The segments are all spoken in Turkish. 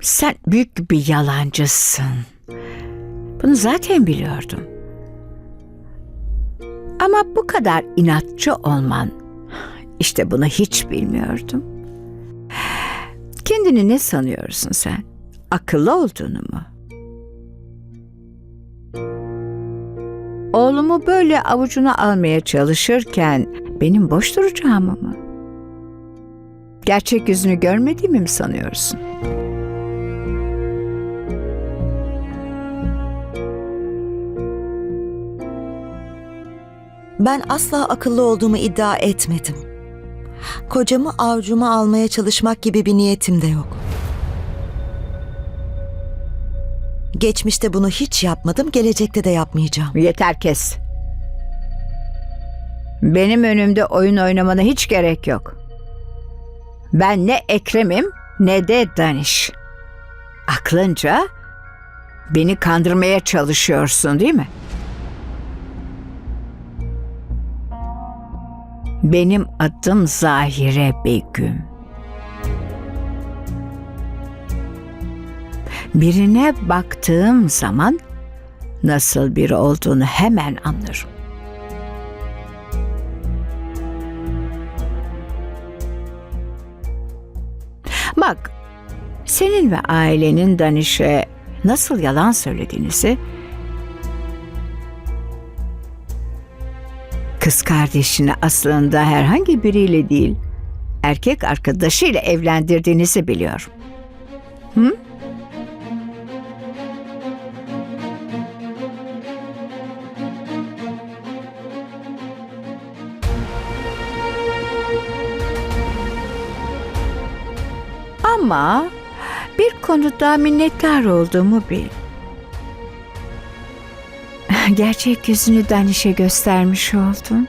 Sen büyük bir yalancısın. Bunu zaten biliyordum. Ama bu kadar inatçı olman, işte bunu hiç bilmiyordum. Kendini ne sanıyorsun sen? Akıllı olduğunu mu? Oğlumu böyle avucuna almaya çalışırken benim boş duracağımı mı? Gerçek yüzünü görmediğimi mi sanıyorsun? Ben asla akıllı olduğumu iddia etmedim. Kocamı avcuma almaya çalışmak gibi bir niyetim de yok. Geçmişte bunu hiç yapmadım, gelecekte de yapmayacağım. Yeter kes. Benim önümde oyun oynamana hiç gerek yok. Ben ne Ekrem'im ne de Daniş. Aklınca beni kandırmaya çalışıyorsun değil mi? Benim adım Zahire Begüm. Birine baktığım zaman nasıl biri olduğunu hemen anlarım. Bak, senin ve ailenin Daniş'e nasıl yalan söylediğinizi kız kardeşini aslında herhangi biriyle değil, erkek arkadaşıyla evlendirdiğinizi biliyorum. Hı? Ama bir konuda minnettar olduğumu bil. Gerçek yüzünü Daniş'e göstermiş oldun.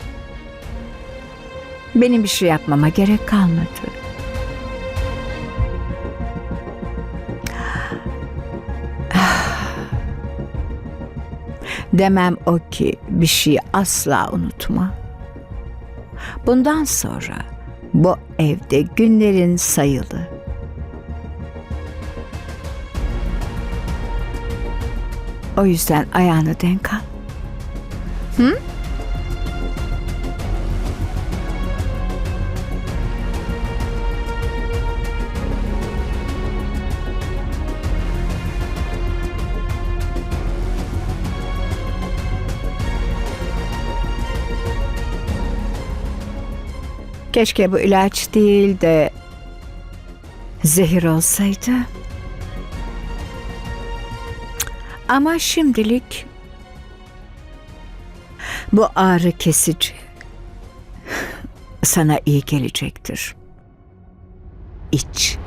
Benim bir şey yapmama gerek kalmadı. Demem o ki bir şeyi asla unutma. Bundan sonra bu evde günlerin sayılı. O yüzden ayağını denk al. Hı? Keşke bu ilaç değil de zehir olsaydı. Ama şimdilik bu ağrı kesici sana iyi gelecektir. İç.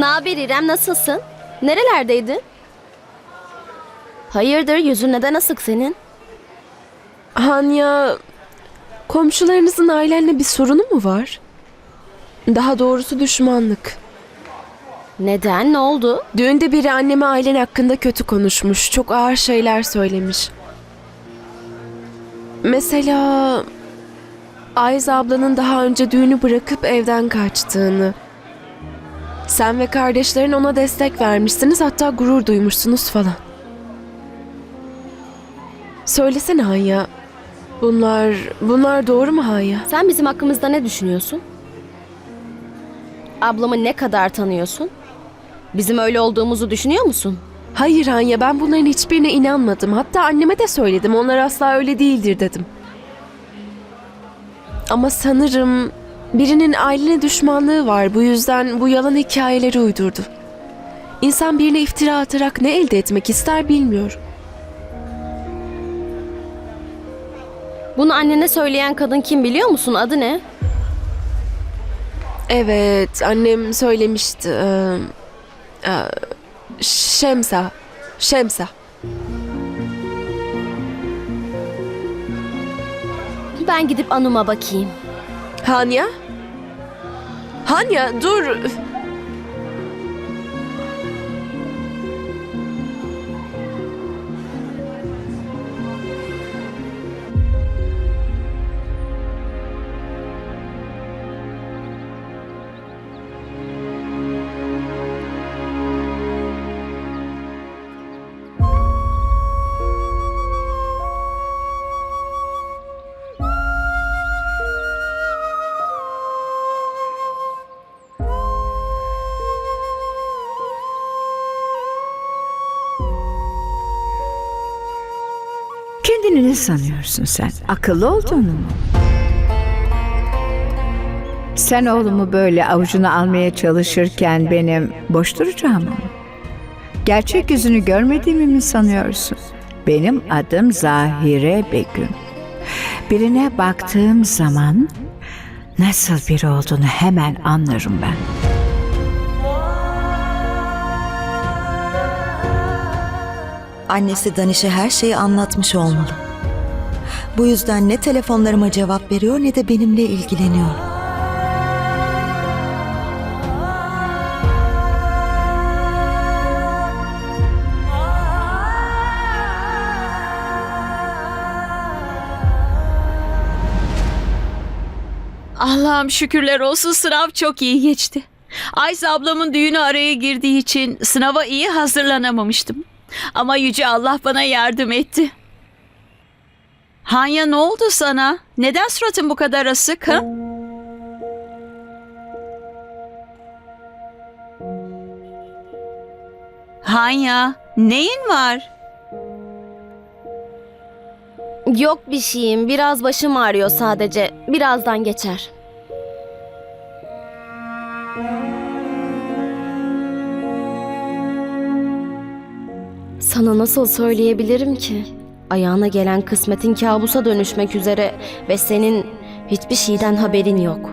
Naber İrem nasılsın? Nerelerdeydin? Hayırdır yüzün neden asık senin? Hanya, komşularınızın ailenle bir sorunu mu var? Daha doğrusu düşmanlık. Neden ne oldu? Düğünde biri anneme ailen hakkında kötü konuşmuş. Çok ağır şeyler söylemiş. Mesela Ayza ablanın daha önce düğünü bırakıp evden kaçtığını. Sen ve kardeşlerin ona destek vermişsiniz hatta gurur duymuşsunuz falan. Söylesene Hanya. Bunlar, bunlar doğru mu Hanya? Sen bizim hakkımızda ne düşünüyorsun? ablamı ne kadar tanıyorsun? Bizim öyle olduğumuzu düşünüyor musun? Hayır Anya ben bunların hiçbirine inanmadım. Hatta anneme de söyledim. Onlar asla öyle değildir dedim. Ama sanırım birinin ailene düşmanlığı var. Bu yüzden bu yalan hikayeleri uydurdu. İnsan birine iftira atarak ne elde etmek ister bilmiyorum. Bunu annene söyleyen kadın kim biliyor musun? Adı ne? Evet, annem söylemişti. Ee, e, Şemsa. Şemsa. Ben gidip Anum'a bakayım. Hanya? Hanya dur. Kendini ne sanıyorsun sen? Akıllı olduğunu mu? Sen oğlumu böyle avucuna almaya çalışırken benim boş duracağımı mı? Gerçek yüzünü görmediğimi mi sanıyorsun? Benim adım Zahire Begüm. Birine baktığım zaman nasıl biri olduğunu hemen anlarım ben. Annesi Daniş'e her şeyi anlatmış olmalı. Bu yüzden ne telefonlarıma cevap veriyor ne de benimle ilgileniyor. Allah'ım şükürler olsun sınav çok iyi geçti. Ayza ablamın düğünü araya girdiği için sınava iyi hazırlanamamıştım. Ama Yüce Allah bana yardım etti. Hanya ne oldu sana? Neden suratın bu kadar asık ha? Hanya, neyin var? Yok bir şeyim. Biraz başım ağrıyor sadece. Birazdan geçer. Sana nasıl söyleyebilirim ki? Ayağına gelen kısmetin kabusa dönüşmek üzere ve senin hiçbir şeyden haberin yok.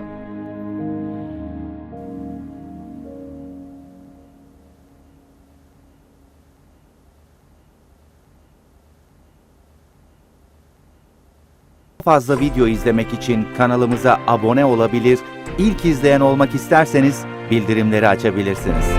fazla video izlemek için kanalımıza abone olabilir, ilk izleyen olmak isterseniz bildirimleri açabilirsiniz.